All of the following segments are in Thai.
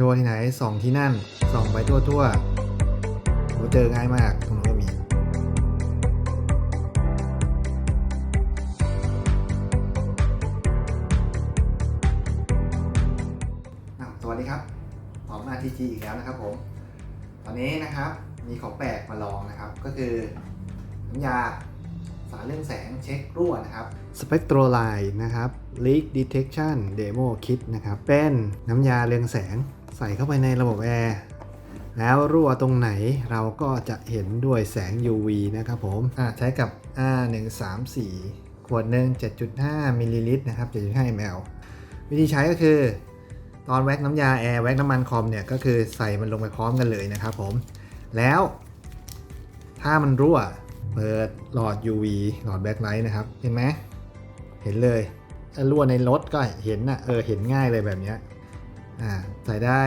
ดูที่ไหนส่องที่นั่นส่องไปทั่วทั่วโหเจอง่ายมากตรงนู้นก็มี สวัสดีครับผมมาทีจีอีกแล้วนะครับผม ตอนนี้นะครับมีของแปลกมาลองนะครับ ก็คือน้ำยาสารเรื่องแสงเช็ครั่วนะครับ Spectroline นะครับ Leak Detection Demo Kit นะครับ เป็นน้ำยาเรืองแสง ใส่เข้าไปในระบบแอร์แล้วรั่วตรงไหนเราก็จะเห็นด้วยแสง UV นะครับผมใช้กับ R134 ขวดหนึ่ง7.5มิลลิลิตรนะครับ7.5 ml วิธีใช้ก็คือ ตอนแว็กน้ำยาแอร์แว็กน้ำมันคอมเนี่ยก็คือใส่มันลงไปพร้อมกันเลยนะครับผม แล้วถ้ามันรั่วเปิดหลอด UV หลอดแบ็คไลท์นะครับ เห็นไหมเห็นเลยถ้ารั่วในรถก็เห็นนะเออเห็นง่ายเลยแบบเนี้ย อ่าใส่ได้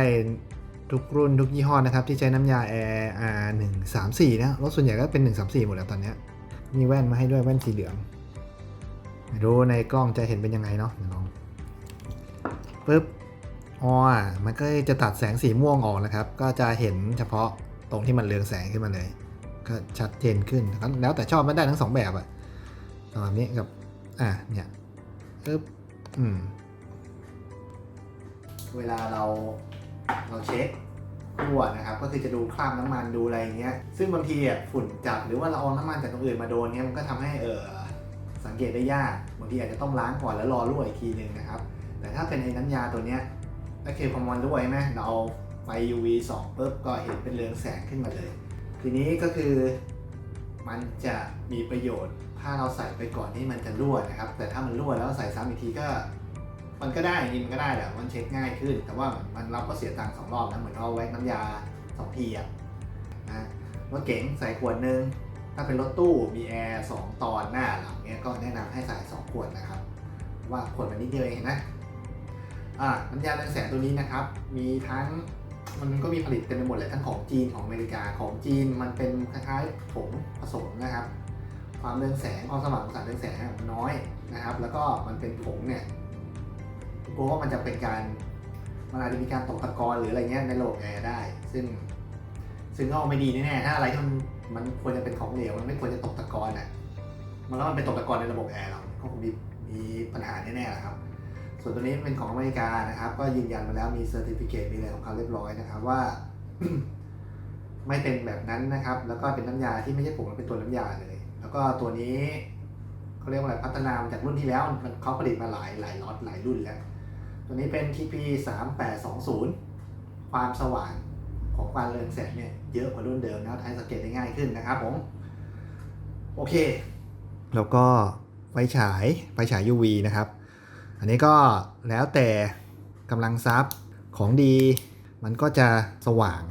ทุกรุ่นทุกยี่ห้อนะครับ ที่ใช้น้ำยาแอร์ R134 นะรถส่วนใหญ่ก็เป็น134หมดแล้วตอนนี้มีแว่นมาให้ด้วยแว่นสีเหลืองไม่รู้ในกล้องจะเห็นเป็นยังไงเนาะเดี๋ยวลองปึ๊บอ๋อมันก็จะตัดแสงสีม่วงออกนะครับ ก็จะเห็นเฉพาะตรงที่มันเรืองแสงขึ้นมาเลย ก็ชัดเจนขึ้น แล้วแต่ชอบไม่ได้ทั้งสองแบบอะตอนนี้กับ อะเนี่ยปึ๊บอืม เวลาเราเราเช็ครั่วนะครับ ก็คือจะดูคราบน้ำมันดูอะไรอย่างเงี้ย ซึ่งบางทีอะฝุ่นจับหรือว่าเราเอาน้ำมันจากตรงอื่นมาโดนเนี้ยมันก็ทำให้เออสังเกตได้ยาก บางทีอาจจะต้องล้างก่อนแล้วรอรั่วอีกทีหนึ่งนะครับ แต่ถ้าเป็นไอ้น้ำยาตัวเนี้ยก็คือพอมันรั่วไหมเราเอาไฟ UV ส่องปุ๊บก็เห็นเป็นเรืองแสงขึ้นมาเลย ทีนี้ก็คือมันจะมีประโยชน์ถ้าเราใส่ไปก่อนที่มันจะรั่วนะครับ แต่ถ้ามันรั่วแล้วใส่ซ้ำอีกทีก็ มันก็ได้จริงๆมันก็ได้แหละมันเช็คง่ายขึ้น แต่ว่ามันเราก็เสียตังค์สองรอบนะเหมือนเราแว็กน้ำยาสองทีอะนะรถเก๋งใส่ขวดหนึ่งถ้าเป็นรถตู้มีแอร์สองตอนหน้าหลังเนี้ยก็แนะนำให้ใส่สองขวดนะครับเพราะว่าขวดมันนิดเดียวเองนไหมอ่าน้ำยาเรืองแสงตัวนี้นะครับ มีทั้งมันก็มีผลิตเต็มไปหมดเลยทั้งของจีนของอเมริกาของจีนมันเป็นคล้ายๆผงผสมนะครับ ความเรืองแสงความสว่างของสารเรืองแสงมันน้อยนะครับ แล้วก็มันเป็นผงเนี่ย กลัวว่ามันจะเป็นการมันอาจจะมีการตกตะกอนหรืออะไรเงี้ยในระบบแอร์ได้ ซึ่งซึ่งก็ไม่ดีแน่ๆถ้าอะไรที่มันมันควรจะเป็นของเหลวมันไม่ควรจะตกตะกอนอะมันแล้วมันเป็นตกตะกอนในระบบแอร์เราก็คงมีมีปัญหาแน่ๆแหละครับ ส่วนตัวนี้เป็นของอเมริกานะครับ ก็ยืนยันมาแล้วมีเซอร์ติฟิเคตมีอะไรของเขาเรียบร้อยนะครับว่า ไม่เป็นแบบนั้นนะครับ แล้วก็เป็นน้ำยาที่ไม่ใช่ผงมันเป็นตัวน้ำยาเลย แล้วก็ตัวนี้ เขาเรียกว่าอะไรพัฒนามาจากรุ่นที่แล้วมันเขาผลิตมาหลายหลายล็อตหลายรุ่นแล้ว ตัวนี้เป็น TP 3 8 2 0 ความสว่างของการเรืองแสงเนี่ยเยอะกว่ารุ่นเดิมนะใช้สังเกตได้ง่ายขึ้นนะครับผม โอเค แล้วก็ไฟฉายไฟฉาย UV นะครับ อันนี้ก็แล้วแต่กำลังซับของดี มันก็จะสว่าง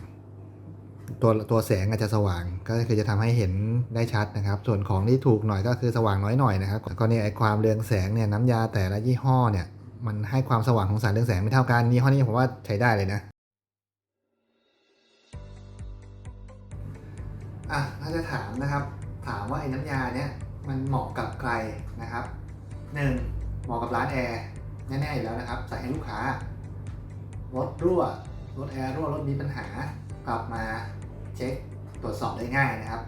ตัวตัวแสงอาจจะสว่างก็คือจะทำให้เห็นได้ชัดนะครับ ส่วนของที่ถูกหน่อยก็คือสว่างน้อยหน่อยนะครับก็เนี่ยไอความเรืองแสงเนี่ยน้ำยาแต่ละยี่ห้อเนี่ยมันให้ความสว่างของสารเรืองแสงไม่เท่ากันยี่ห้อนี้ผมว่าใช้ได้เลยนะอะถ้าจะถามนะครับ ถามว่าไอ้น้ำยาเนี่ยมันเหมาะกับใครนะครับหนึ่งเหมาะกับร้านแอร์แน่ๆอยู่แล้วนะครับ ใส่ให้ลูกค้ารถรั่วรถแอร์รั่วรถมีปัญหากลับมา เช็คตรวจสอบได้ง่ายนะครับ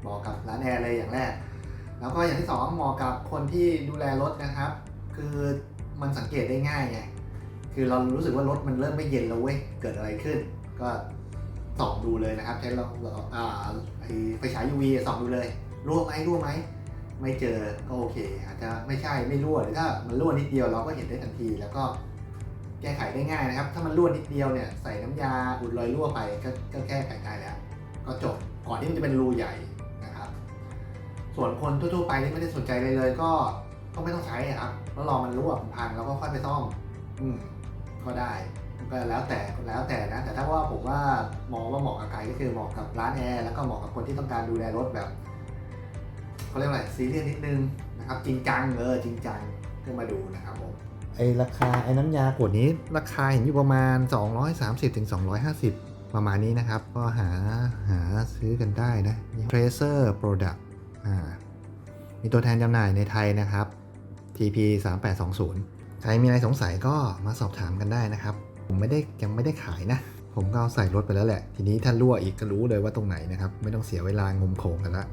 เหมาะกับร้านแอร์เลยอย่างแรก แล้วก็อย่างที่สองเหมาะกับคนที่ดูแลรถนะครับ คือมันสังเกตได้ง่ายไงคือเรารู้สึกว่ารถมันเริ่มไม่เย็นแล้วเว้ยเกิดอะไรขึ้น ก็ส่องดูเลยนะครับ ใช้เราอ่าไฟฉาย UV ส่องดูเลยรั่วไหมรั่วไหมไม่เจอก็โอเคอาจจะไม่ใช่ไม่รั่วหรือถ้ามันรั่วนิดเดียวเราก็เห็นได้ทันที แล้วก็แก้ไขได้ง่ายนะครับ ถ้ามันรั่วนิดเดียวเนี่ยใส่น้ำยาอุดรอยรั่วไปก็ก็แก้ไขได้ ที่มันจะเป็นรูใหญ่นะครับ ส่วนคนทั่วๆไปที่ไม่ได้สนใจเลยเลยก็ก็ไม่ต้องใช้อะครับแล้วรอมันรั่วมันพังแล้วก็ค่อยไปซ่อม อืมก็ได้ก็แล้วแต่แล้วแต่นะ แต่ถ้าว่าผมว่ามองว่าเหมาะกับใครก็คือเหมาะกับร้านแอร์แล้วก็เหมาะกับคนที่ต้องการดูแลรถแบบเขาเรียกว่าอะไรซีเรียสนิดนึงนะครับจริงจังเออจริงจังก็มาดูนะครับผมไอราคาไอ้น้ำยาขวดนี้ ราคาเห็นอยู่ประมาณ 230ถึง250 ประมาณนี้นะครับ ก็หาหาซื้อกันได้นะ Tracer Product อ่ามีตัวแทนจำหน่ายในไทยนะครับ TP 3820ใครมีอะไรสงสัยก็มาสอบถามกันได้นะครับ ผมไม่ได้ยังไม่ได้ขายนะ ผมก็เอาใส่รถไปแล้วแหละ ทีนี้ถ้ารั่วอีกก็รู้เลยว่าตรงไหนนะครับ ไม่ต้องเสียเวลางมโขงกันละ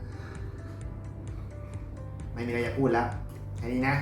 ไม่มีอะไรจะพูดแล้วแค่นี้นะ